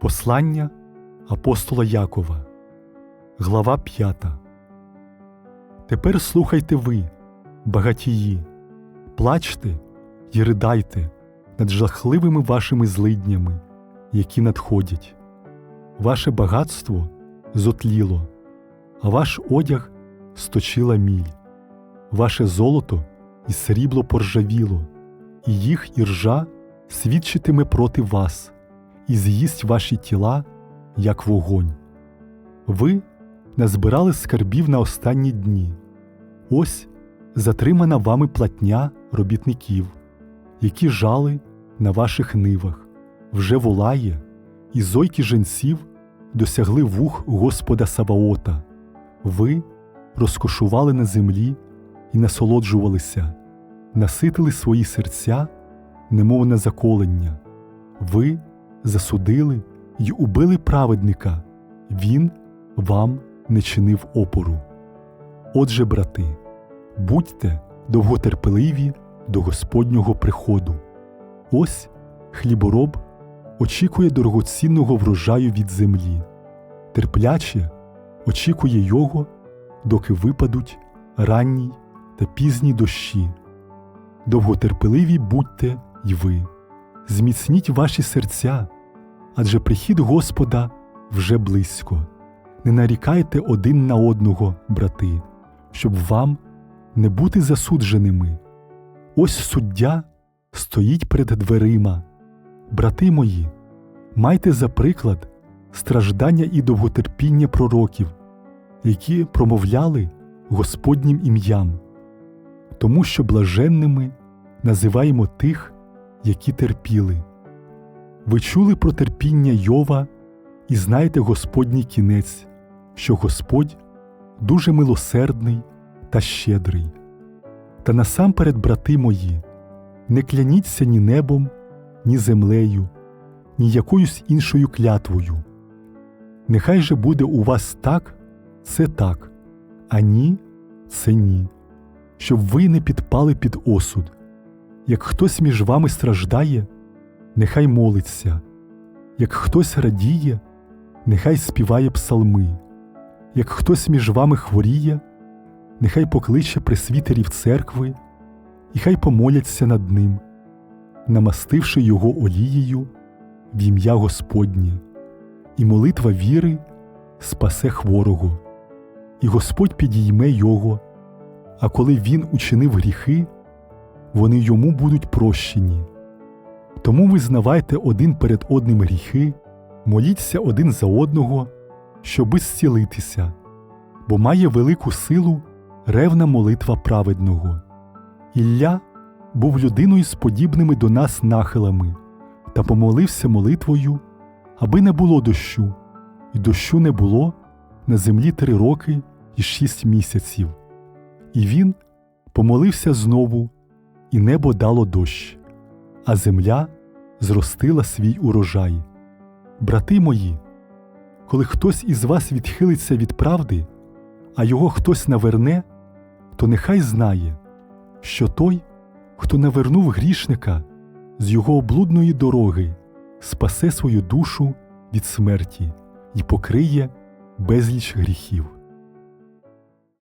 Послання апостола Якова, глава 5. Тепер слухайте ви, багатії, плачте й ридайте над жахливими вашими злиднями, які надходять. Ваше багатство зотліло, а ваш одяг сточила міль, ваше золото і срібло поржавіло, і їх іржа свідчитиме проти вас і з'їсть ваші тіла, як вогонь. Ви назбирали скарбів на останні дні. Ось затримана вами платня робітників, які жали на ваших нивах, вже волає, і зойки женців досягли вух Господа Саваота. Ви розкошували на землі і насолоджувалися, наситили свої серця, немов на заколення. Ви засудили й убили праведника, він вам не чинив опору. Отже, брати, будьте довготерпеливі до Господнього приходу. Ось хлібороб очікує дорогоцінного врожаю від землі, терпляче очікує його, доки випадуть ранні та пізні дощі. Довготерпеливі будьте й ви, зміцніть ваші серця, адже прихід Господа вже близько. Не нарікайте один на одного, брати, щоб вам не бути засудженими. Ось суддя стоїть перед дверима. Брати мої, майте за приклад страждання і довготерпіння пророків, які промовляли Господнім ім'ям, тому що блаженними називаємо тих, які терпіли. Ви чули про терпіння Йова і знаєте Господній кінець, що Господь дуже милосердний та щедрий. Та насамперед, брати мої, не кляніться ні небом, ні землею, ні якоюсь іншою клятвою. Нехай же буде у вас так, це так, а ні, це ні, щоб ви не підпали під осуд. Як хтось між вами страждає, нехай молиться, як хтось радіє, нехай співає псалми, як хтось між вами хворіє, нехай покличе пресвітерів церкви, і хай помоляться над ним, намастивши його олією в ім'я Господнє, і молитва віри спасе хворого, і Господь підійме його, а коли він учинив гріхи, вони йому будуть прощені. Тому визнавайте один перед одним гріхи, моліться один за одного, щоби зцілитися, бо має велику силу ревна молитва праведного. Ілля був людиною з подібними до нас нахилами та помолився молитвою, аби не було дощу, і дощу не було на землі три роки і шість місяців. І він помолився знову, і небо дало дощ, а земля зростила свій урожай. Брати мої, коли хтось із вас відхилиться від правди, а його хтось наверне, то нехай знає, що той, хто навернув грішника з його облудної дороги, спасе свою душу від смерті і покриє безліч гріхів.